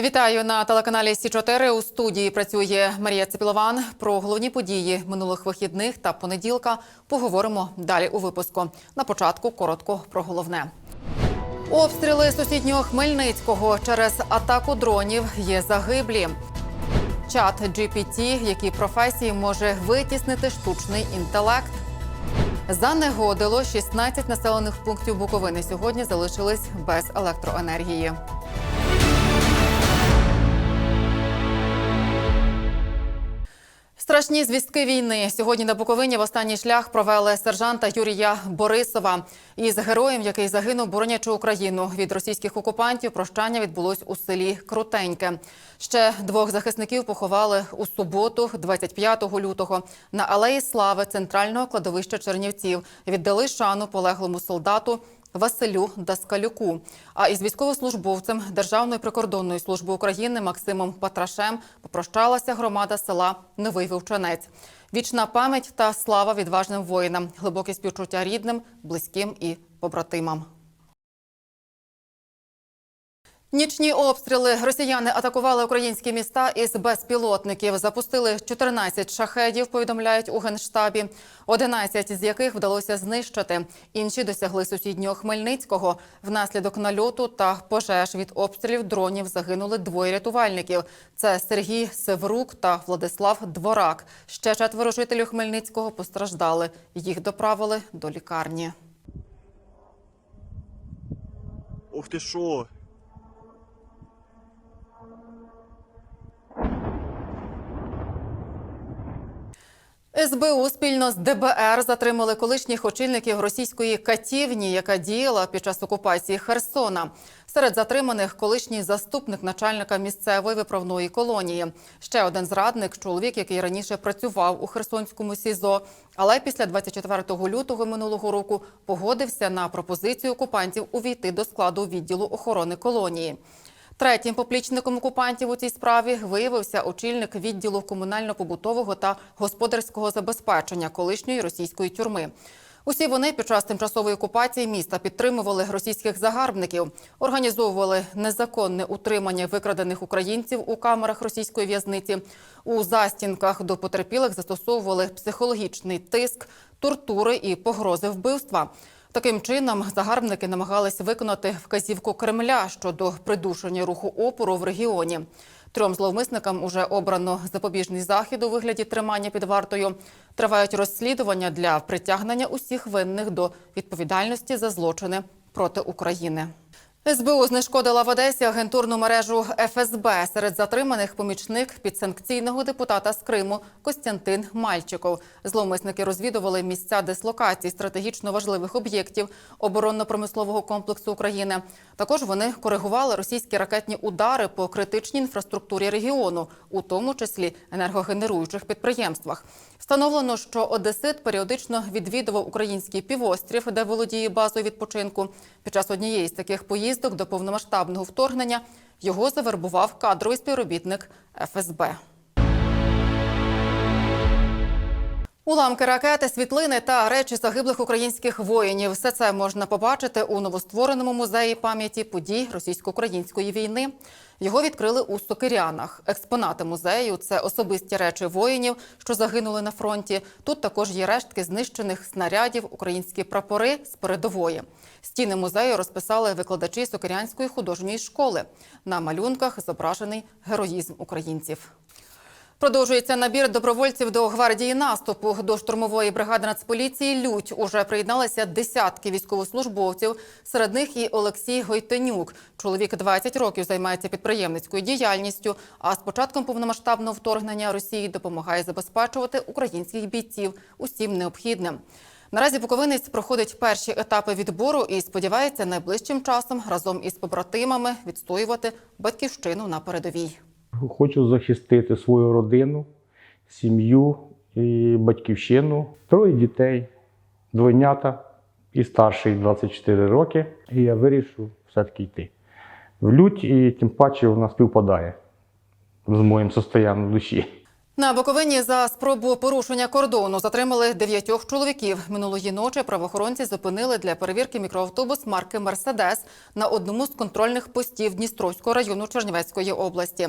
Вітаю на телеканалі Сі 4 У студії працює Марія Цепілован. Про головні події минулих вихідних та понеділка поговоримо далі у випуску. На початку коротко про головне. Обстріли сусіднього Хмельницького через атаку дронів є загиблі. Чат GPT, які професії може витіснити штучний інтелект. Занегодило 16 населених пунктів Буковини сьогодні залишились без електроенергії. Страшні звістки війни сьогодні на Буковині в останній шлях провели сержанта Юрія Борисова. Із героєм, який загинув, боронячи Україну від російських окупантів, прощання відбулось у селі Крутеньке. Ще двох захисників поховали у суботу, 25 лютого, на алеї Слави центрального кладовища Чернівців. Віддали шану полеглому солдату. Василю Даскалюку. А із військовослужбовцем Державної прикордонної служби України Максимом Патрашем попрощалася громада села Новий Вовчанець. Вічна пам'ять та слава відважним воїнам, глибоке співчуття рідним, близьким і побратимам. Нічні обстріли росіяни атакували українські міста із безпілотників. Запустили 14 шахедів. Повідомляють у генштабі, 11 з яких вдалося знищити. Інші досягли сусіднього Хмельницького. Внаслідок нальоту та пожеж від обстрілів дронів загинули двоє рятувальників. Це Сергій Севрук та Владислав Дворак. Ще четверо жителів Хмельницького постраждали. Їх доправили до лікарні. Ух ти що? СБУ спільно з ДБР затримали колишніх очільників російської катівні, яка діяла під час окупації Херсона. Серед затриманих колишній заступник начальника місцевої виправної колонії. Ще один зрадник, чоловік, який раніше працював у Херсонському СІЗО, але після 24 лютого минулого року погодився на пропозицію окупантів увійти до складу відділу охорони колонії. Третім поплічником окупантів у цій справі виявився очільник відділу комунально-побутового та господарського забезпечення колишньої російської тюрми. Усі вони під час тимчасової окупації міста підтримували російських загарбників, організовували незаконне утримання викрадених українців у камерах російської в'язниці. У застінках до потерпілих застосовували психологічний тиск, тортури і погрози вбивства. Таким чином, загарбники намагались виконати вказівку Кремля щодо придушення руху опору в регіоні. Трьом зловмисникам уже обрано запобіжний захід у вигляді тримання під вартою. Тривають розслідування для притягнення усіх винних до відповідальності за злочини проти України. СБУ знешкодила в Одесі агентурну мережу ФСБ. Серед затриманих помічник підсанкційного депутата з Криму Костянтин Мальчиков. Зловмисники розвідували місця дислокації стратегічно важливих об'єктів оборонно-промислового комплексу України. Також вони коригували російські ракетні удари по критичній інфраструктурі регіону, у тому числі енергогенеруючих підприємствах. Встановлено, що Одесит періодично відвідував український півострів, де володіє базою відпочинку. Під час однієї з таких поїздок до повномасштабного вторгнення його завербував кадровий співробітник ФСБ. Уламки ракети, світлини та речі загиблих українських воїнів. Все це можна побачити у новоствореному музеї пам'яті подій російсько-української війни. Його відкрили у Сокирянах. Експонати музею це особисті речі воїнів, що загинули на фронті. Тут також є рештки знищених снарядів, українські прапори з передової. Стіни музею розписали викладачі Сокирянської художньої школи. На малюнках зображений героїзм українців. Продовжується набір добровольців до гвардії наступу. До штурмової бригади Нацполіції Лють уже приєдналися десятки військовослужбовців. Серед них і Олексій Гойтенюк. Чоловік 20 років займається підприємницькою діяльністю. А з початком повномасштабного вторгнення Росії допомагає забезпечувати українських бійців усім необхідним. Наразі Буковинець проходить перші етапи відбору і сподівається найближчим часом разом із побратимами відстоювати батьківщину на передовій. Хочу захистити свою родину, сім'ю і батьківщину. Троє дітей, двойнята і старший 24 роки. І я вирішив все-таки йти. В лють, і тим паче вона співпадає з моїм состоянням душі. На Буковині за спробу порушення кордону затримали дев'ятьох чоловіків. Минулої ночі правоохоронці зупинили для перевірки мікроавтобус марки Мерседес на одному з контрольних постів Дністровського району Чернівецької області.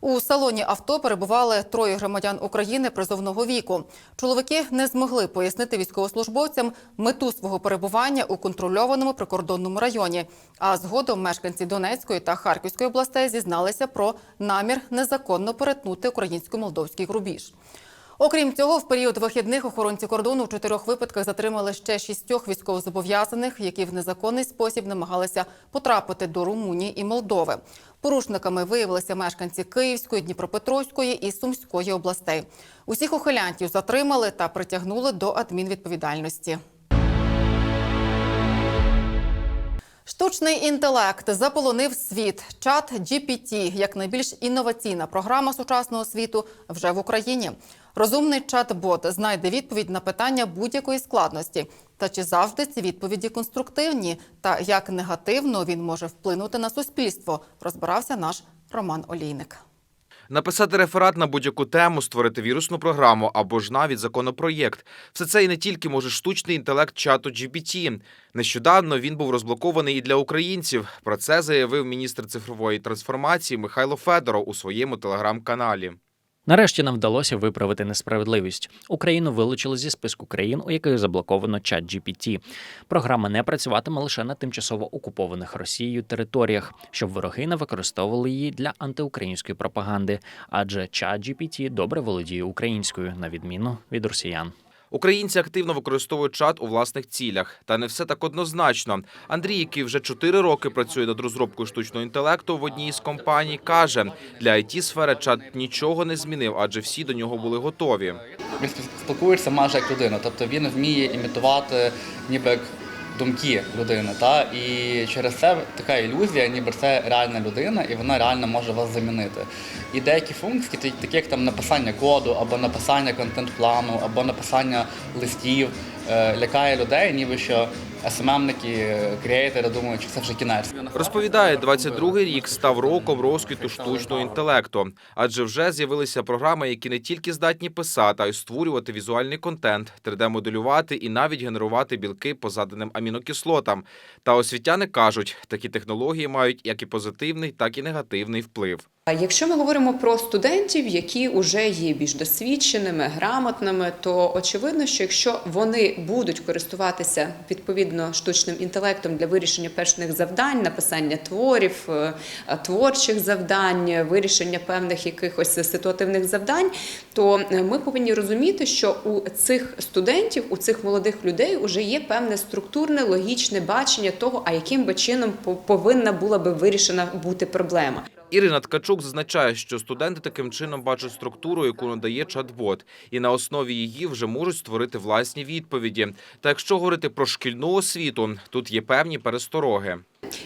У салоні авто перебували троє громадян України призовного віку. Чоловіки не змогли пояснити військовослужбовцям мету свого перебування у контрольованому прикордонному районі. А згодом мешканці Донецької та Харківської областей зізналися про намір незаконно перетнути українсько-молдовський рубіж. Окрім цього, в період вихідних охоронці кордону в чотирьох випадках затримали ще шістьох військовозобов'язаних, які в незаконний спосіб намагалися потрапити до Румунії і Молдови. Порушниками виявилися мешканці Київської, Дніпропетровської і Сумської областей. Усіх ухилянтів затримали та притягнули до адмінвідповідальності. Штучний інтелект заполонив світ. Чат GPT, як найбільш інноваційна програма сучасного світу, вже в Україні. Розумний чат-бот знайде відповідь на питання будь-якої складності. Та чи завжди ці відповіді конструктивні? Та як негативно він може вплинути на суспільство? Розбирався наш Роман Олійник. Написати реферат на будь-яку тему, створити вірусну програму або ж навіть законопроєкт. Все це і не тільки може штучний інтелект чату GPT. Нещодавно він був розблокований і для українців. Про це заявив міністр цифрової трансформації Михайло Федоров у своєму телеграм-каналі. Нарешті нам вдалося виправити несправедливість. Україну вилучили зі списку країн, у яких заблоковано чат GPT. Програма не працюватиме лише на тимчасово окупованих Росією територіях, щоб вороги не використовували її для антиукраїнської пропаганди, адже чат GPT добре володіє українською, на відміну від росіян. Українці активно використовують чат у власних цілях, та не все так однозначно. Андрій, який вже чотири роки працює над розробкою штучного інтелекту в одній із компаній, каже, для it сфери чат нічого не змінив, адже всі до нього були готові. Він спілкується майже як людина, тобто він вміє імітувати ніби як думки людини. Та? І через це така ілюзія, ніби це реальна людина, і вона реально може вас замінити. І деякі функції, такі- як там написання коду, або написання контент-плану, або написання листів, е, лякає людей, ніби що СММники, креатори думають, що це вже кінець. Розповідає, 22-й рік став роком розквіту штучного інтелекту, адже вже з'явилися програми, які не тільки здатні писати, а й створювати візуальний контент, 3D-моделювати і навіть генерувати білки по заданим амінокислотам. Та освітяни кажуть, такі технології мають як і позитивний, так і негативний вплив. Якщо ми говоримо про студентів, які вже є більш досвідченими, грамотними, то очевидно, що якщо вони будуть користуватися відповідно штучним інтелектом для вирішення певних завдань, написання творів, е, творчих завдань, вирішення певних якихось ситуативних завдань, то е, ми повинні розуміти, що у цих студентів, у цих молодих людей вже є певне структурне логічне бачення того, а яким би чином по- повинна була би вирішена бути проблема. Ірина Ткачук зазначає, що студенти таким чином бачать структуру, яку надає чат-бот, і на основі її вже можуть створити власні відповіді. Та якщо говорити про шкільну освіту, тут є певні перестороги.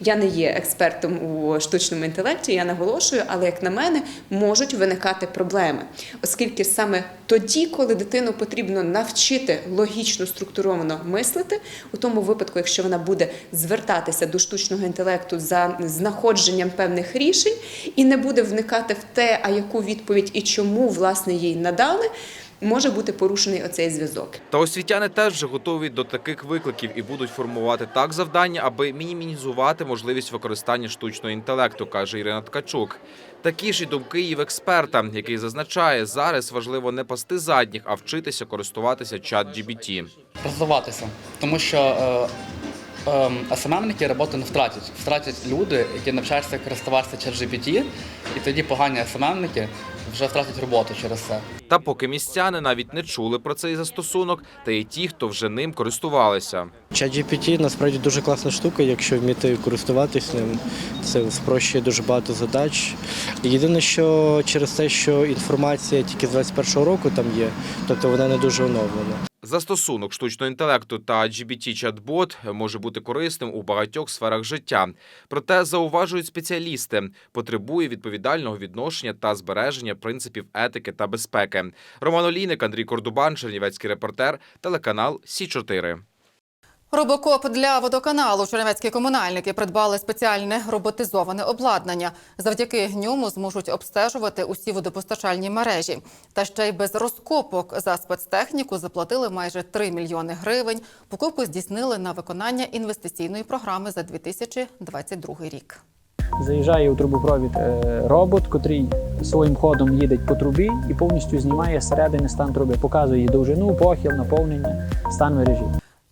Я не є експертом у штучному інтелекті, я наголошую, але як на мене, можуть виникати проблеми, оскільки саме тоді, коли дитину потрібно навчити логічно структуровано мислити, у тому випадку, якщо вона буде звертатися до штучного інтелекту за знаходженням певних рішень і не буде вникати в те, а яку відповідь і чому власне їй надали, може бути порушений оцей зв'язок. Та освітяни теж вже готові до таких викликів і будуть формувати так завдання, аби мінімізувати можливість використання штучного інтелекту, каже Ірина Ткачук. Такі ж і думки і в експерта, який зазначає, зараз важливо не пасти задніх, а вчитися користуватися чат GBT. розвиватися, тому що е, е, СММники роботу не втратять. Втратять люди, які навчаються користуватися через GPT, і тоді погані СММники вже втратять роботу через це. Та поки містяни навіть не чули про цей застосунок, та й ті, хто вже ним користувалися. ChatGPT насправді дуже класна штука, якщо вміти користуватись ним. Це спрощує дуже багато задач. Єдине, що через те, що інформація тільки з 21-го року там є, тобто вона не дуже оновлена. Застосунок штучного інтелекту та GBT-чат-бот може бути корисним у багатьох сферах життя. Проте зауважують спеціалісти, потребує відповідального відношення та збереження принципів етики та безпеки. Роман Олійник, Андрій Кордубан, Чернівецький репортер, телеканал Сі 4 Робокоп для водоканалу чернівецькі комунальники придбали спеціальне роботизоване обладнання. Завдяки ньому зможуть обстежувати усі водопостачальні мережі. Та ще й без розкопок за спецтехніку заплатили майже 3 мільйони гривень. Покупку здійснили на виконання інвестиційної програми за 2022 рік. Заїжджає у трубопровід е, робот, котрий своїм ходом їде по трубі і повністю знімає зсередини стан труби, показує її довжину, похил, наповнення, стан мережі.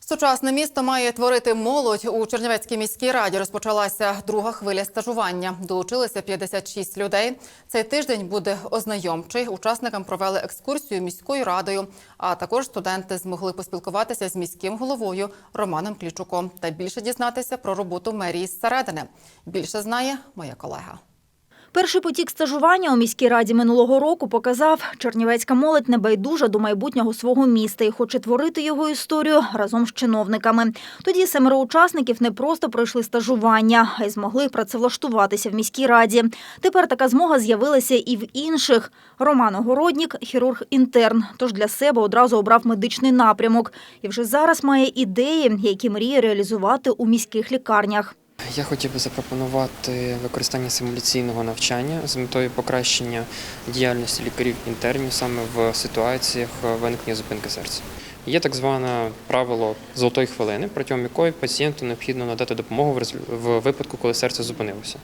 Сучасне місто має творити молодь. У Чернівецькій міській раді розпочалася друга хвиля стажування. Долучилися 56 людей. Цей тиждень буде ознайомчий. Учасникам провели екскурсію міською радою. А також студенти змогли поспілкуватися з міським головою Романом Клічуком та більше дізнатися про роботу мерії зсередини. Більше знає моя колега. Перший потік стажування у міській раді минулого року показав, чернівецька молодь небайдужа до майбутнього свого міста і хоче творити його історію разом з чиновниками. Тоді семеро учасників не просто пройшли стажування, а й змогли працевлаштуватися в міській раді. Тепер така змога з'явилася і в інших. Роман Огороднік – хірург-інтерн, тож для себе одразу обрав медичний напрямок. І вже зараз має ідеї, які мріє реалізувати у міських лікарнях. Я хотів би запропонувати використання симуляційного навчання з метою покращення діяльності лікарів-інтернів саме в ситуаціях виникнення зупинки серця. Є так зване правило золотої хвилини, протягом якої пацієнту необхідно надати допомогу в випадку, коли серце зупинилося.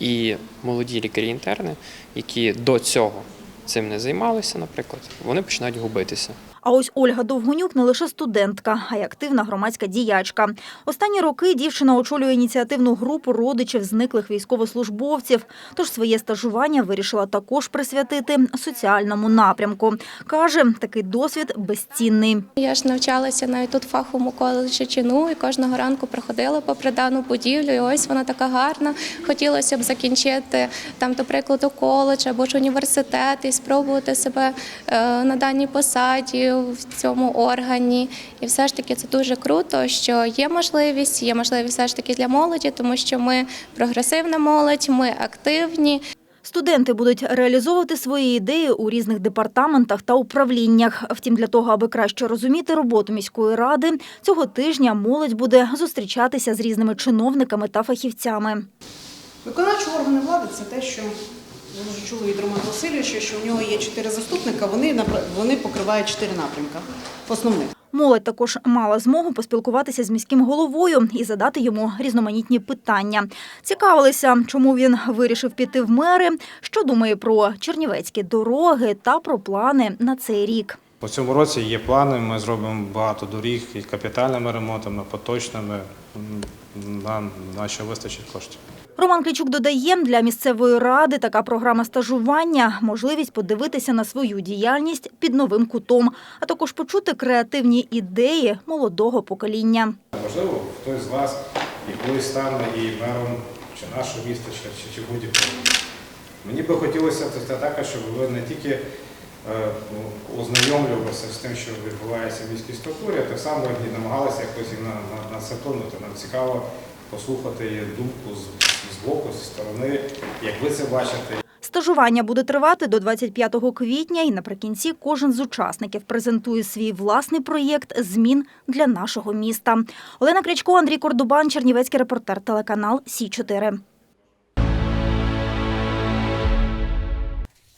І молоді лікарі-інтерни, які до цього цим не займалися, наприклад, вони починають губитися. А ось Ольга Довгонюк не лише студентка, а й активна громадська діячка. Останні роки дівчина очолює ініціативну групу родичів зниклих військовослужбовців. Тож своє стажування вирішила також присвятити соціальному напрямку. Каже, такий досвід безцінний. Я ж навчалася навіть тут фаховому коледжі чину і кожного ранку проходила попри дану будівлю. І ось вона така гарна. Хотілося б закінчити там, до прикладу, коледж або ж університет і спробувати себе е, на даній посаді в цьому органі. І все ж таки це дуже круто, що є можливість, є можливість все ж таки для молоді, тому що ми прогресивна молодь, ми активні. Студенти будуть реалізовувати свої ідеї у різних департаментах та управліннях. Втім, для того, аби краще розуміти роботу міської ради, цього тижня молодь буде зустрічатися з різними чиновниками та фахівцями. Виконавчі органи влади це те, що ви вже чули від Романа Васильовича, що у нього є чотири заступника, вони, вони покривають чотири напрямка основних. Молодь також мала змогу поспілкуватися з міським головою і задати йому різноманітні питання. Цікавилися, чому він вирішив піти в мери, що думає про чернівецькі дороги та про плани на цей рік. У цьому році є плани. Ми зробимо багато доріг і капітальними ремонтами, поточними. Нам на що вистачить коштів. Роман Клічук додає, для місцевої ради така програма стажування можливість подивитися на свою діяльність під новим кутом, а також почути креативні ідеї молодого покоління. Можливо, хтось з вас і стане і мером чи нашого міста, чи, чи, будь-якого. Мені би хотілося це також, щоб ви не тільки е, ну, ознайомлювалися з тим, що відбувається в міській структурі, а так само і намагалися якось і на, на, на це вплинути. Нам цікаво послухати думку з боку, зі сторони, як ви це бачите, Стажування буде тривати до 25 квітня, і наприкінці кожен з учасників презентує свій власний проєкт змін для нашого міста. Олена Крячко, Андрій Кордубан, Чернівецький репортер, телеканал Сі 4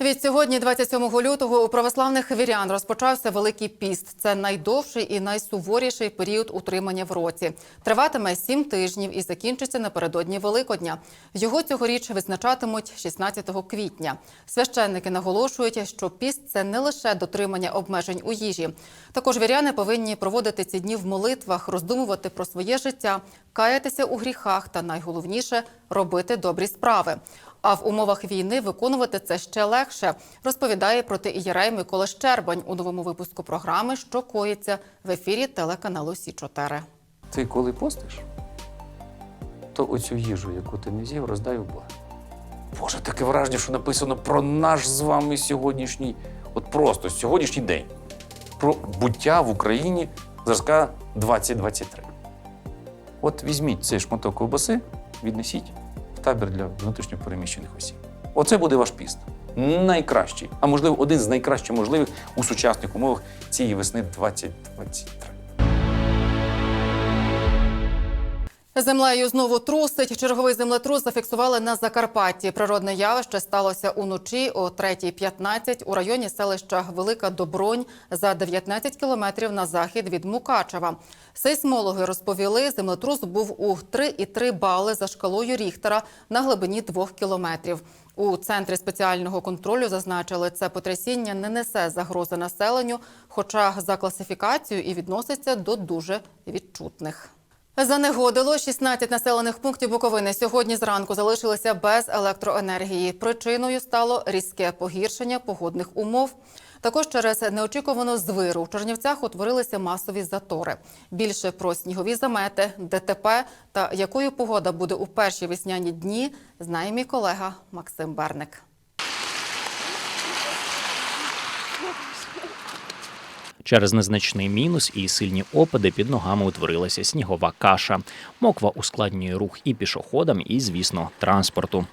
Від сьогодні, 27 лютого, у православних вірян розпочався Великий піст. Це найдовший і найсуворіший період утримання в році. Триватиме сім тижнів і закінчиться напередодні Великодня. Його цьогоріч визначатимуть 16 квітня. Священники наголошують, що піст це не лише дотримання обмежень у їжі. Також віряни повинні проводити ці дні в молитвах, роздумувати про своє життя, каятися у гріхах та найголовніше робити добрі справи. А в умовах війни виконувати це ще легше, розповідає протиієрей Микола Щербань у новому випуску програми, що коїться в ефірі телеканалу Сі 4 Ти коли постиш, то оцю їжу, яку ти не з'їв, роздай Бога. Боже, таке враження, що написано про наш з вами сьогоднішній, от просто сьогоднішній день, про буття в Україні зразка 2023. От візьміть цей шматок ковбаси, віднесіть табір для внутрішньопереміщених осіб. Оце буде ваш піст. Найкращий, а можливо, один з найкращих можливих у сучасних умовах цієї весни 2023. Землею знову трусить. Черговий землетрус зафіксували на Закарпатті. Природне явище сталося уночі о 3.15 у районі селища Велика Добронь за 19 кілометрів на захід від Мукачева. Сейсмологи розповіли, землетрус був у 3,3 бали за шкалою Ріхтера на глибині 2 кілометрів. У центрі спеціального контролю зазначили, це потрясіння не несе загрози населенню, хоча за класифікацією і відноситься до дуже відчутних. Занегодило 16 населених пунктів Буковини сьогодні зранку залишилися без електроенергії. Причиною стало різке погіршення погодних умов. Також через неочікувану звиру в Чернівцях утворилися масові затори. Більше про снігові замети, ДТП та якою погода буде у перші весняні дні, знає мій колега Максим Берник. Через незначний мінус і сильні опади під ногами утворилася снігова каша. Моква ускладнює рух і пішоходам, і, звісно, транспорту.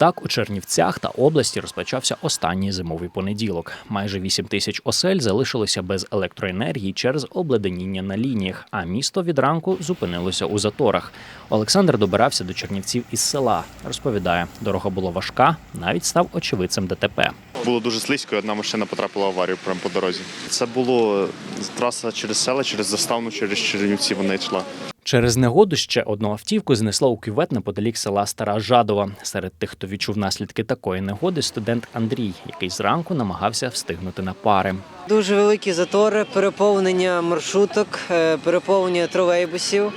Так, у Чернівцях та області розпочався останній зимовий понеділок. Майже 8 тисяч осель залишилося без електроенергії через обледеніння на лініях, а місто від ранку зупинилося у заторах. Олександр добирався до Чернівців із села. Розповідає, дорога була важка, навіть став очевидцем ДТП. Було дуже слизько, і одна машина потрапила в аварію прямо по дорозі. Це було траса через село, через заставну, через Чернівці вона йшла. Через негоду ще одну автівку знесло у кювет неподалік села Стара Жадова. Серед тих, хто відчув наслідки такої негоди, студент Андрій, який зранку намагався встигнути на пари. Дуже великі затори, переповнення маршруток, е, переповнення тролейбусів.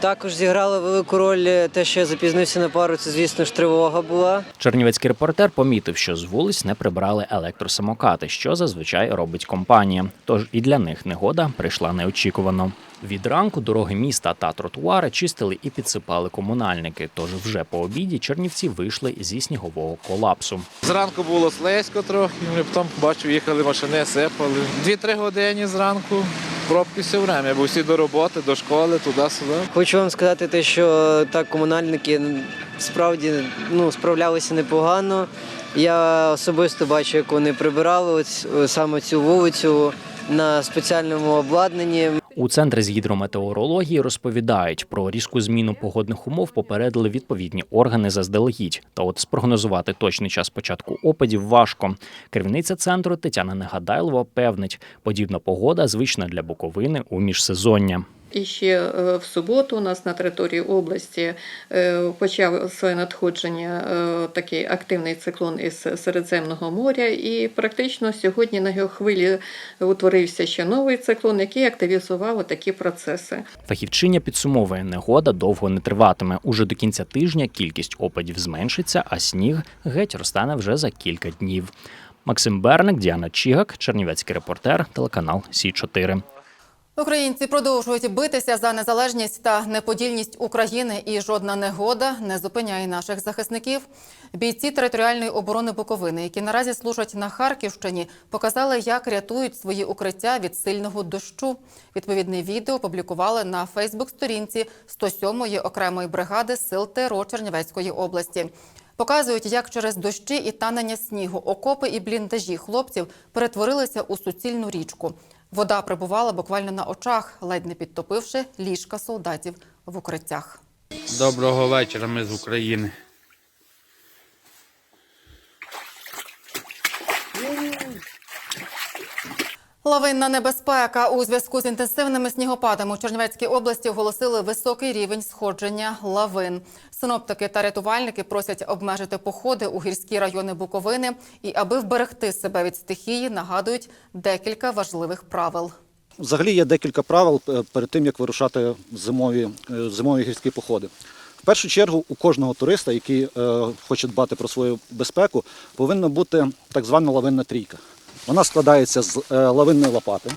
Також зіграло велику роль е, те, що я запізнився на пару. Це, звісно ж, тривога була. Чернівецький репортер помітив, що з вулиць не прибрали електросамокати, що зазвичай робить компанія. Тож і для них негода прийшла неочікувано. Від ранку дороги міста та тротуари чистили і підсипали комунальники. Тож вже по обіді чернівці вийшли зі снігового колапсу. Зранку було слизько трохи, ми потім бачив, їхали машини, сипали. Дві-три години зранку. Пробки все время, бо всі до роботи, до школи, туди-сюди. Хочу вам сказати те, що так комунальники справді ну, справлялися непогано. Я особисто бачу, як вони прибирали ось, саме цю вулицю на спеціальному обладнанні. У центрі з гідрометеорології розповідають про різку зміну погодних умов попередили відповідні органи заздалегідь. Та от спрогнозувати точний час початку опадів важко. Керівниця центру Тетяна Негадайлова певнить, подібна погода звична для Буковини у міжсезоння. І ще е, в суботу у нас на території області е, почав своє надходження е, такий активний циклон із Середземного моря, і практично сьогодні на його хвилі утворився ще новий циклон, який активізував такі процеси. Фахівчиня підсумовує, негода довго не триватиме. Уже до кінця тижня кількість опадів зменшиться, а сніг геть розтане вже за кілька днів. Максим Берник, Діана Чігак, Чернівецький репортер, телеканал Сі 4 Українці продовжують битися за незалежність та неподільність України, і жодна негода не зупиняє наших захисників. Бійці територіальної оборони Буковини, які наразі служать на Харківщині, показали, як рятують свої укриття від сильного дощу. Відповідне відео опублікували на Фейсбук-сторінці 107-ї окремої бригади сил ТРО Чернівецької області. Показують, як через дощі і танення снігу окопи і бліндажі хлопців перетворилися у суцільну річку. Вода прибувала буквально на очах, ледь не підтопивши ліжка солдатів в укриттях. Доброго вечора, ми з України. Лавинна небезпека у зв'язку з інтенсивними снігопадами у Чернівецькій області оголосили високий рівень сходження лавин. Синоптики та рятувальники просять обмежити походи у гірські райони Буковини і, аби вберегти себе від стихії, нагадують декілька важливих правил. Взагалі є декілька правил е, перед тим, як вирушати зимові, е, зимові гірські походи. В першу чергу у кожного туриста, який е, хоче дбати про свою безпеку, повинна бути так звана лавинна трійка. Вона складається з е, лавинної лопати,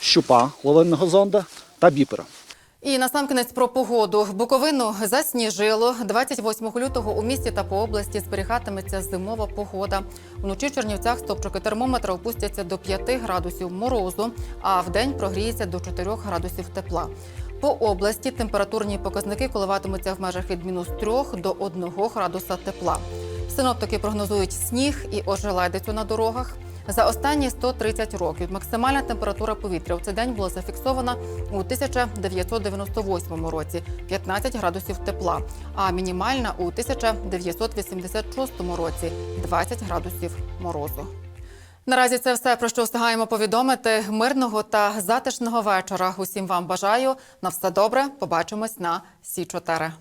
щупа лавинного зонда та біпера. І насамкінець про погоду. Буковину засніжило. 28 лютого у місті та по області зберігатиметься зимова погода. Вночі в Чернівцях стопчики термометра опустяться до 5 градусів морозу, а вдень прогріється до 4 градусів тепла. По області температурні показники коливатимуться в межах від мінус 3 до 1 градуса тепла. Синоптики прогнозують сніг і ожеледицю на дорогах. За останні 130 років максимальна температура повітря у цей день була зафіксована у 1998 році 15 градусів тепла, а мінімальна у 1986 році 20 градусів морозу. Наразі це все про що встигаємо повідомити. Мирного та затишного вечора. Усім вам бажаю. На все добре. Побачимось на Сі 4